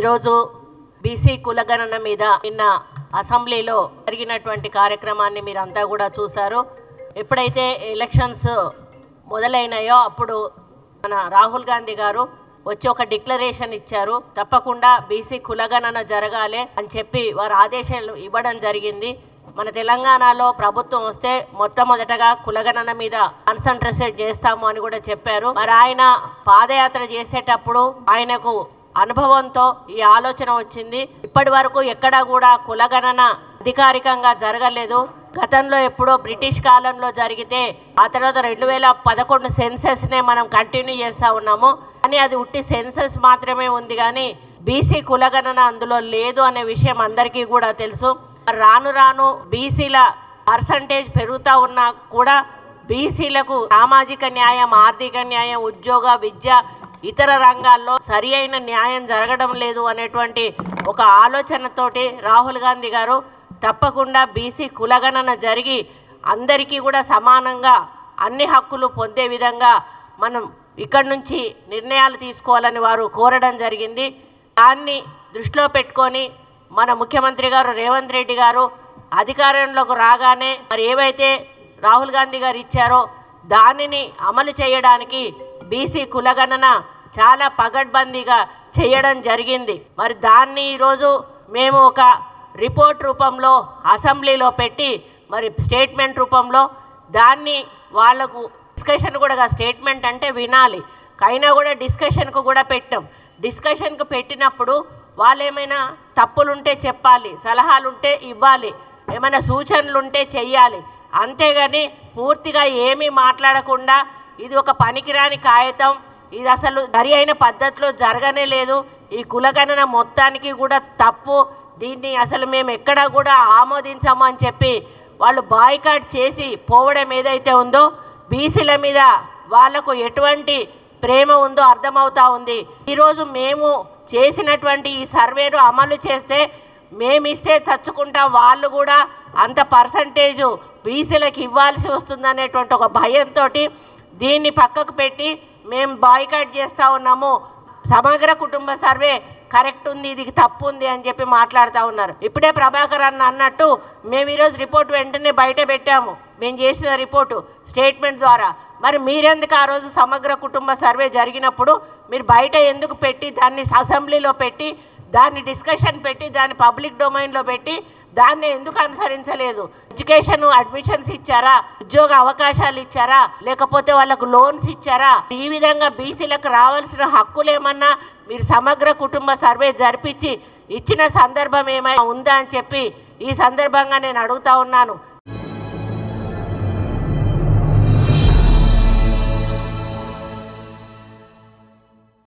ఈరోజు బీసీ కులగణన మీద నిన్న అసెంబ్లీలో జరిగినటువంటి కార్యక్రమాన్ని మీరంతా కూడా చూశారు. ఎప్పుడైతే ఎలక్షన్స్ మొదలైనాయో అప్పుడు మన రాహుల్ గాంధీ గారు వచ్చి ఒక డిక్లరేషన్ ఇచ్చారు. తప్పకుండా బీసీ కులగణన జరగాలి అని చెప్పి వారు ఆదేశాలు ఇవ్వడం జరిగింది. మన తెలంగాణలో ప్రభుత్వం వస్తే మొట్టమొదటగా కులగణన మీద కాన్సన్ట్రేషన్ చేస్తాము అని కూడా చెప్పారు. మరి ఆయన పాదయాత్ర చేసేటప్పుడు ఆయనకు అనుభవంతో ఈ ఆలోచన వచ్చింది. ఇప్పటి వరకు ఎక్కడా కూడా కులగణన అధికారికంగా జరగలేదు. గతంలో ఎప్పుడో బ్రిటిష్ కాలంలో జరిగితే ఆ తర్వాత రెండు వేల పదకొండు సెన్సెస్నే మనం కంటిన్యూ చేస్తూ ఉన్నాము. కానీ అది ఉట్టి సెన్సెస్ మాత్రమే ఉంది కానీ బీసీ కులగణన అందులో లేదు అనే విషయం అందరికీ కూడా తెలుసు. రాను రాను బీసీల పర్సంటేజ్ పెరుగుతూ ఉన్నా కూడా బీసీలకు సామాజిక న్యాయం ఆర్థిక న్యాయం ఉద్యోగ విద్య ఇతర రంగాల్లో సరి అయిన న్యాయం జరగడం లేదు అనేటువంటి ఒక ఆలోచనతోటి రాహుల్ గాంధీ గారు తప్పకుండా బీసీ కులగణన జరిగి అందరికీ కూడా సమానంగా అన్ని హక్కులు పొందే విధంగా మనం ఇక్కడి నుంచి నిర్ణయాలు తీసుకోవాలని వారు కోరడం జరిగింది. దాన్ని దృష్టిలో పెట్టుకొని మన ముఖ్యమంత్రి గారు రేవంత్ రెడ్డి గారు అధికారంలోకి రాగానే మరి ఏవైతే రాహుల్ గాంధీ గారు ఇచ్చారో దానిని అమలు చేయడానికి బీసీ కులగణన చాలా పగడ్బందీగా చేయడం జరిగింది. మరి దాన్ని ఈరోజు మేము ఒక రిపోర్ట్ రూపంలో అసెంబ్లీలో పెట్టి మరి స్టేట్మెంట్ రూపంలో దాన్ని వాళ్ళకు డిస్కషన్ కూడా స్టేట్మెంట్ అంటే వినాలి. అయినా కూడా డిస్కషన్కు కూడా పెట్టాం. డిస్కషన్కు పెట్టినప్పుడు వాళ్ళు ఏమైనా తప్పులుంటే చెప్పాలి సలహాలుంటే ఇవ్వాలి ఏమైనా సూచనలు ఉంటే చెయ్యాలి. అంతేగాని పూర్తిగా ఏమీ మాట్లాడకుండా ఇది ఒక పనికిరాని కాగితం ఇది అసలు సరి అయిన పద్ధతిలో జరగనే లేదు. ఈ కులగణన మొత్తానికి కూడా తప్పు. దీన్ని అసలు మేము ఎక్కడా కూడా ఆమోదించము అని చెప్పి వాళ్ళు బాయ్కాట్ చేసి పోవడం ఏదైతే ఉందో బీసీల మీద వాళ్ళకు ఎటువంటి ప్రేమ ఉందో అర్థమవుతా ఉంది. ఈరోజు మేము చేసినటువంటి ఈ సర్వేను అమలు చేస్తే మేమిస్తే చచ్చుకుంటా వాళ్ళు కూడా అంత పర్సంటేజు బీసీలకు ఇవ్వాల్సి వస్తుందనేటువంటి ఒక భయంతో దీన్ని పక్కకు పెట్టి మేము బాయ్కట్ చేస్తూ ఉన్నాము. సమగ్ర కుటుంబ సర్వే కరెక్ట్ ఉంది ఇది తప్పు ఉంది అని చెప్పి మాట్లాడుతూ ఉన్నారు. ఇప్పుడే ప్రభాకర్ అన్న అన్నట్టు మేము ఈరోజు రిపోర్ట్ వెంటనే బయట పెట్టాము. మేము చేసిన రిపోర్టు స్టేట్మెంట్ ద్వారా. మరి మీరెందుకు ఆ రోజు సమగ్ర కుటుంబ సర్వే జరిగినప్పుడు మీరు బయట ఎందుకు పెట్టి దాన్ని అసెంబ్లీలో పెట్టి దాన్ని డిస్కషన్ పెట్టి దాన్ని పబ్లిక్ డొమైన్లో పెట్టి దాన్ని ఎందుకు అనుసరించలేదు? ఎడ్యుకేషన్ అడ్మిషన్స్ ఇచ్చారా? ఉద్యోగ అవకాశాలు ఇచ్చారా? లేకపోతే వాళ్ళకు లోన్స్ ఇచ్చారా? ఈ విధంగా బీసీలకు రావాల్సిన హక్కులు ఏమన్నా మీరు సమగ్ర కుటుంబ సర్వే జరిపించి ఇచ్చిన సందర్భం ఏమైనా ఉందా అని చెప్పి ఈ సందర్భంగా నేను అడుగుతా ఉన్నాను.